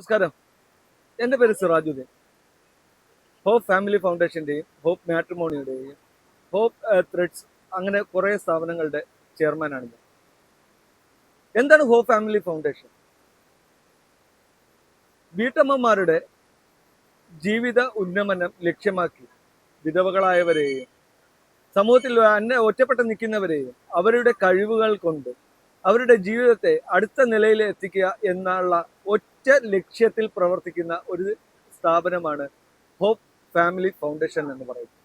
നമസ്കാരം. എന്റെ പേര് സിറാജുദ്ദീൻ. ഹോപ്പ് ഫാമിലി ഫൗണ്ടേഷന്റെയും ഹോപ്പ് മാട്രിമോണിയുടെയും ഹോപ്പ് ത്രെഡ്സ് അങ്ങനെ കുറേ സ്ഥാപനങ്ങളുടെ ചെയർമാനാണ് ഞാൻ. എന്താണ് ഹോപ്പ് ഫാമിലി ഫൗണ്ടേഷൻ? വീട്ടമ്മമാരുടെ ജീവിത ഉന്നമനം ലക്ഷ്യമാക്കി വിധവകളായവരെയും സമൂഹത്തിൽ അന്നെ ഒറ്റപ്പെട്ട് നിൽക്കുന്നവരെയും അവരുടെ കഴിവുകൾ കൊണ്ട് അവരുടെ ജീവിതത്തെ അടുത്ത നിലയിൽ എത്തിക്കുക എന്നുള്ള ഒറ്റ ലക്ഷ്യത്തിൽ പ്രവർത്തിക്കുന്ന ഒരു സ്ഥാപനമാണ് ഹോപ്പ് ഫാമിലി ഫൗണ്ടേഷൻ എന്ന് പറയുന്നത്.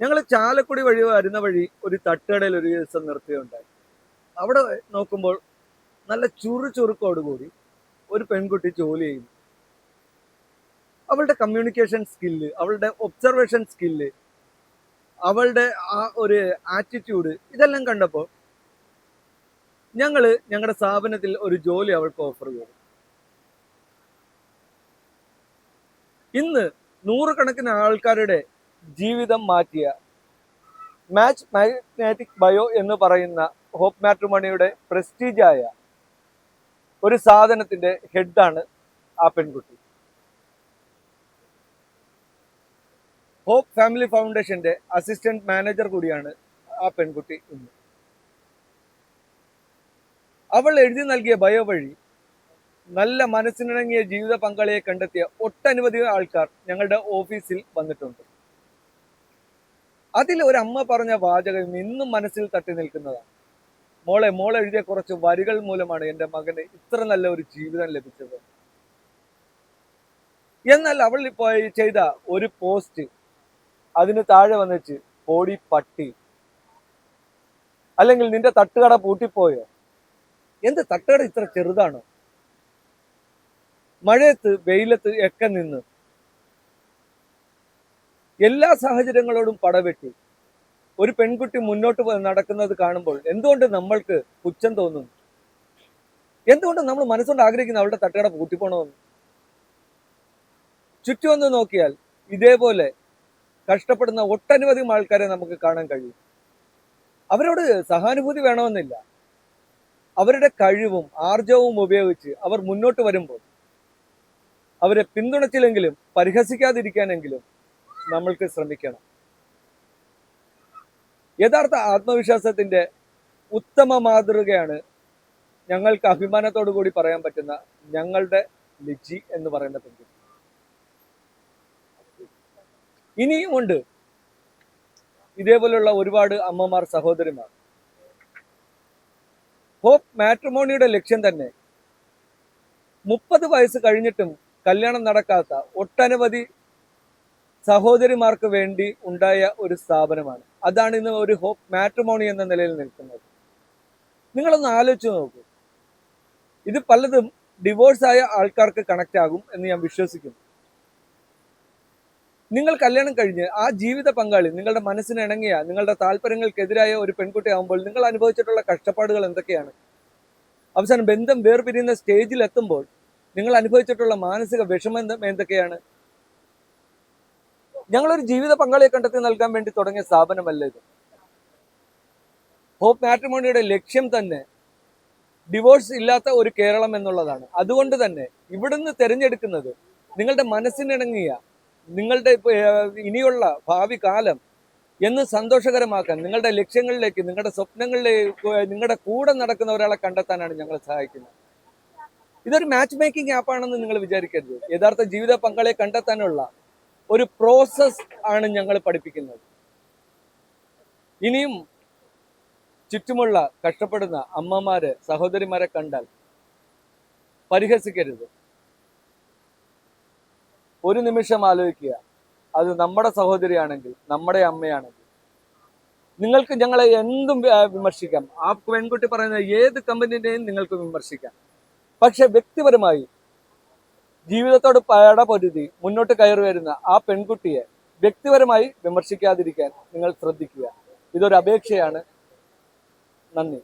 ഞങ്ങൾ ചാലക്കുടി വഴി വരുന്ന വഴി ഒരു തട്ടുകടയിൽ ഒരു ദിവസം നിർത്തുകയുണ്ടായി അവിടെ നോക്കുമ്പോൾ നല്ല ചുറു ചുറുക്കോടുകൂടി ഒരു പെൺകുട്ടി ജോലി ചെയ്യുന്നു. അവളുടെ കമ്മ്യൂണിക്കേഷൻ സ്കില്ല് അവളുടെ ഒബ്സർവേഷൻ സ്കില്ല് അവളുടെ ആ ഒരു ആറ്റിറ്റ്യൂഡ് ഇതെല്ലാം കണ്ടപ്പോൾ ഞങ്ങൾ ഞങ്ങളുടെ സ്ഥാപനത്തിൽ ഒരു ജോലി അവൾക്ക് ഓഫർ ചെയ്തു. ഇന്ന് നൂറുകണക്കിന് ആൾക്കാരുടെ ജീവിതം മാറ്റിയ മാച്ച് മാഗ്നാറ്റിക് ബയോ എന്ന് പറയുന്ന ഹോപ്പ് മാട്രിമണിയുടെ പ്രസ്റ്റീജായ ഒരു സാധനത്തിന്റെ ഹെഡാണ് ആ പെൺകുട്ടി. ഹോപ്പ് ഫാമിലി ഫൗണ്ടേഷന്റെ അസിസ്റ്റന്റ് മാനേജർ കൂടിയാണ് ആ പെൺകുട്ടി ഇന്ന്. അവൾ എഴുതി നൽകിയ ബയോ വഴി നല്ല മനസ്സിനിണങ്ങിയ ജീവിത പങ്കാളിയെ കണ്ടെത്തിയ ഒട്ടനവധി ആൾക്കാർ ഞങ്ങളുടെ ഓഫീസിൽ വന്നിട്ടുണ്ട്. അതിൽ ഒരു അമ്മ പറഞ്ഞ വാചകം ഇന്നും മനസ്സിൽ തട്ടി നിൽക്കുന്നതാണ്. മോളെ മോൾ എഴുതിയ കുറച്ച് വരികൾ മൂലമാണ് എന്റെ മകന് ഇത്ര നല്ല ഒരു ജീവിതം ലഭിച്ചത്. എന്നാൽ അവൾ ഇപ്പോൾ ചെയ്ത ഒരു പോസ്റ്റ് അതിന് താഴെ വന്നിച്ച് പോടി പട്ടി. അല്ലെങ്കിൽ നിന്റെ തട്ടുകട പൂട്ടിപ്പോയോ? എന്ത് തട്ടുകട ഇത്ര ചെറുതാണോ? മഴയത്ത് വെയിലത്ത് ഒക്കെ നിന്ന് എല്ലാ സാഹചര്യങ്ങളോടും പടവെട്ടി. ഒരു പെൺകുട്ടി മുന്നോട്ട് നടക്കുന്നത് കാണുമ്പോൾ എന്തുകൊണ്ട് നമ്മൾക്ക് പുച്ഛം തോന്നുന്നു എന്തുകൊണ്ട് നമ്മൾ മനസ്സുകൊണ്ട് ആഗ്രഹിക്കുന്ന അവളുടെ തട്ടുകട പൂട്ടിപ്പോണമെന്ന് ചുറ്റുമൊന്ന് നോക്കിയാൽ ഇതേപോലെ കഷ്ടപ്പെടുന്ന ഒട്ടനവധി ആൾക്കാരെ നമുക്ക് കാണാൻ കഴിയും. അവരോട് സഹാനുഭൂതി വേണമെന്നില്ല. അവരുടെ കഴിവും ആർജവും ഉപയോഗിച്ച് അവർ മുന്നോട്ട് വരുമ്പോൾ അവരെ പിന്തുണച്ചില്ലെങ്കിലും പരിഹസിക്കാതിരിക്കാനെങ്കിലും നമ്മൾക്ക് ശ്രമിക്കണം. യഥാർത്ഥ ആത്മവിശ്വാസത്തിന്റെ ഉത്തമ മാതൃകയാണ് ഞങ്ങൾക്ക് അഭിമാനത്തോടു കൂടി പറയാൻ പറ്റുന്ന ഞങ്ങളുടെ ലിജി എന്ന് പറയുന്ന പെൺകുട്ടി. ഇനിയുമുണ്ട് ഇതേപോലുള്ള ഒരുപാട് അമ്മമാർ സഹോദരിമാർ. ഹോപ്പ് മാട്രിമോണിയുടെ ലക്ഷ്യം തന്നെ. മുപ്പത് വയസ്സ് കഴിഞ്ഞിട്ടും കല്യാണം നടക്കാത്ത ഒട്ടനവധി സഹോദരിമാർക്ക് വേണ്ടി ഉണ്ടായ ഒരു സ്ഥാപനമാണ്. അതാണ് ഇന്ന് ഒരു ഹോപ്പ് മാട്രിമോണി എന്ന നിലയിൽ നിൽക്കുന്നത്. നിങ്ങളൊന്ന് ആലോചിച്ച് നോക്കൂ. ഇത് പലതും ഡിവോഴ്സായ ആൾക്കാർക്ക് കണക്റ്റ് ആകും എന്ന് ഞാൻ വിശ്വസിക്കുന്നു. നിങ്ങൾ കല്യാണം കഴിഞ്ഞ് ആ ജീവിത പങ്കാളി നിങ്ങളുടെ മനസ്സിന് ഇണങ്ങിയ നിങ്ങളുടെ താല്പര്യങ്ങൾക്കെതിരായ ഒരു പെൺകുട്ടി ആകുമ്പോൾ നിങ്ങൾ അനുഭവിച്ചിട്ടുള്ള കഷ്ടപ്പാടുകൾ എന്തൊക്കെയാണ്? അവസാനം ബന്ധം വേർപിരിയുന്ന സ്റ്റേജിൽ എത്തുമ്പോൾ നിങ്ങൾ അനുഭവിച്ചിട്ടുള്ള മാനസിക വിഷമം എന്തൊക്കെയാണ്? ഞങ്ങളൊരു ജീവിത പങ്കാളിയെ കണ്ടെത്തി നൽകാൻ വേണ്ടി തുടങ്ങിയ സ്ഥാപനമല്ല ഇത്. ഹോപ്പ് മാട്രിമോണിയുടെ ലക്ഷ്യം തന്നെ ഡിവോഴ്സ് ഇല്ലാത്ത ഒരു കേരളം എന്നുള്ളതാണ്. അതുകൊണ്ട് തന്നെ ഇവിടുന്ന് തിരഞ്ഞെടുക്കുന്നത് നിങ്ങളുടെ മനസ്സിനിണങ്ങിയ നിങ്ങളുടെ ഇനിയുള്ള ഭാവി കാലം എന്ന് സന്തോഷകരമാക്കാൻ നിങ്ങളുടെ ലക്ഷ്യങ്ങളിലേക്ക് നിങ്ങളുടെ സ്വപ്നങ്ങളിലേക്ക് നിങ്ങളുടെ കൂടെ നടക്കുന്ന ഒരാളെ കണ്ടെത്താനാണ് ഞങ്ങൾ സഹായിക്കുന്നത്. ഇതൊരു മാച്ച് മേക്കിംഗ് ആപ്പാണെന്ന് നിങ്ങൾ വിചാരിക്കരുത്. യഥാർത്ഥ ജീവിത പങ്കാളിയെ കണ്ടെത്താനുള്ള ഒരു പ്രോസസ് ആണ് ഞങ്ങൾ പഠിപ്പിക്കുന്നത്. ഇനിയും ചുറ്റുമുള്ള കഷ്ടപ്പെടുന്ന അമ്മമാരെ സഹോദരിമാരെ കണ്ടാൽ പരിഹസിക്കരുത്. ഒരു നിമിഷം ആലോചിക്കുക. അത് നമ്മുടെ സഹോദരിയാണെങ്കിൽ നമ്മുടെ അമ്മയാണെങ്കിൽ. നിങ്ങൾക്ക് ഞങ്ങളെ എന്തും വിമർശിക്കാം. ആ പെൺകുട്ടി പറയുന്ന ഏത് കമ്പനിന്റെയും നിങ്ങൾക്ക് വിമർശിക്കാം. പക്ഷെ വ്യക്തിപരമായി ജീവിതത്തോട് പടപൊരുതി മുന്നോട്ട് കയറി വരുന്ന ആ പെൺകുട്ടിയെ വ്യക്തിപരമായി വിമർശിക്കാതിരിക്കാൻ നിങ്ങൾ ശ്രദ്ധിക്കുക. ഇതൊരു അപേക്ഷയാണ്. നന്ദി.